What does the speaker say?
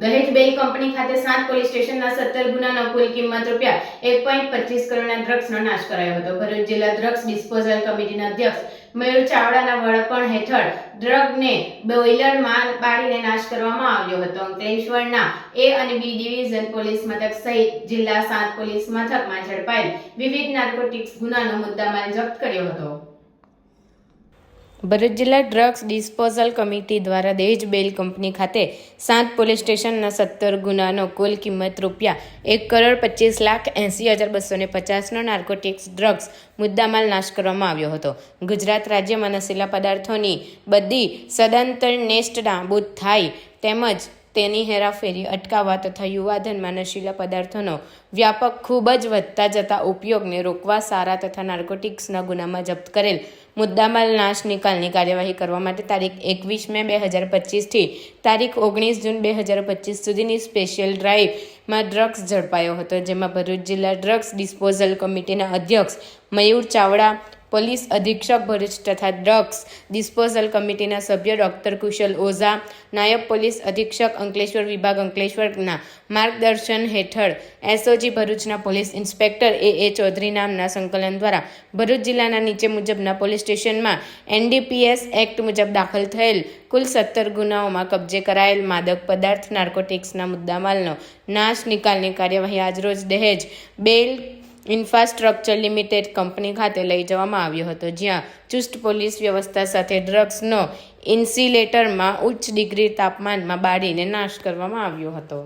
દહેજ બેલ કંપની ખાતે સાત પોલીસ સ્ટેશનના સત્તર ગુનાનો કુલ કિંમત રૂપિયા એક પોઈન્ટ પચીસ કરોડના ડ્રગ્સનો નાશ કરાયો હતો. ભરૂચ જિલ્લા ડ્રગ્સ ડિસ્પોઝલ કમિટીના અધ્યક્ષ મયુર ચાવડાના વડપણ હેઠળ ડ્રગને બોઇલરમાં બાળીને નાશ કરવામાં આવ્યો હતો. અંકલેશ્વરના એ અને બી ડિવિઝન પોલીસ મથક સહિત જિલ્લા સાત પોલીસ મથકમાં ઝડપાયેલ વિવિધ નાર્કોટિક્સ ગુનાનો મુદ્દામાલ જપ્ત કર્યો હતો. ભરૂચ જિલ્લા ડ્રગ્સ ડિસ્પોઝલ કમિટી દ્વારા દહેજ બેલ કંપની ખાતે સાત પોલીસ સ્ટેશનના સત્તર ગુનાનો કુલ કિંમત રૂપિયા એક કરોડ પચીસ લાખ એંસી હજાર બસો ને પચાસનો નાર્કોટિક્સ ડ્રગ્સ મુદ્દામાલ નાશ કરવામાં આવ્યો હતો. ગુજરાત રાજ્યમાં નશીલા પદાર્થોની બધી સદંતર નેસ્ટ નાબૂદ થાય તેમજ તેની હેરાફેરી અટકાવવા તથા યુવાધનમાં નશીલા પદાર્થોનો વ્યાપક ખૂબ જ વધતા જતા ઉપયોગને રોકવા સારા તથા નાર્કોટિક્સના ગુનામાં જપ્ત કરેલ મુદ્દામાલ નાશ નિકાલની કાર્યવાહી કરવા માટે તારીખ એકવીસ મે બે હજાર પચીસથી તારીખ ઓગણીસ જૂન બે હજાર પચીસ સુધીની સ્પેશિયલ ડ્રાઈવમાં ડ્રગ્સ ઝડપાયો હતો, જેમાં ભરૂચ જિલ્લા ડ્રગ્સ ડિસ્પોઝલ કમિટીના અધ્યક્ષ મયુર ચાવડા પોલીસ અધિક્ષક ભરૂચ તથા ડ્રગ્સ ડિસ્પોઝલ કમિટીના સભ્ય ડોક્ટર કુશલ ઓઝા, નાયબ પોલીસ અધિક્ષક અંકલેશ્વર વિભાગ અંકલેશ્વરના માર્ગદર્શન હેઠળ એસઓજી ભરૂચના police inspector A A Chaudhary નામના સંકલન દ્વારા ભરૂચ જિલ્લાના નીચે મુજબના પોલીસ સ્ટેશનમાં એનડીપીએસ એક્ટ મુજબ દાખલ થયેલ કુલ સત્તર ગુનાઓમાં કબજે કરાયેલ માદક પદાર્થ, નાર્કોટિક્સના મુદ્દામાલનો નાશ, નિકાલની કાર્યવાહી આજરોજ દહેજ, બેલ ઇન્ફ્રાસ્ટ્રક્ચર લિમિટેડ કંપની ખાતે લઈ જવામાં આવ્યો હતો, જ્યાં ચુસ્ત પોલીસ વ્યવસ્થા સાથે ડ્રગ્સનો ઇન્સિલેટરમાં ઉચ્ચ ડિગ્રી તાપમાનમાં બાળીને નાશ કરવામાં આવ્યો હતો.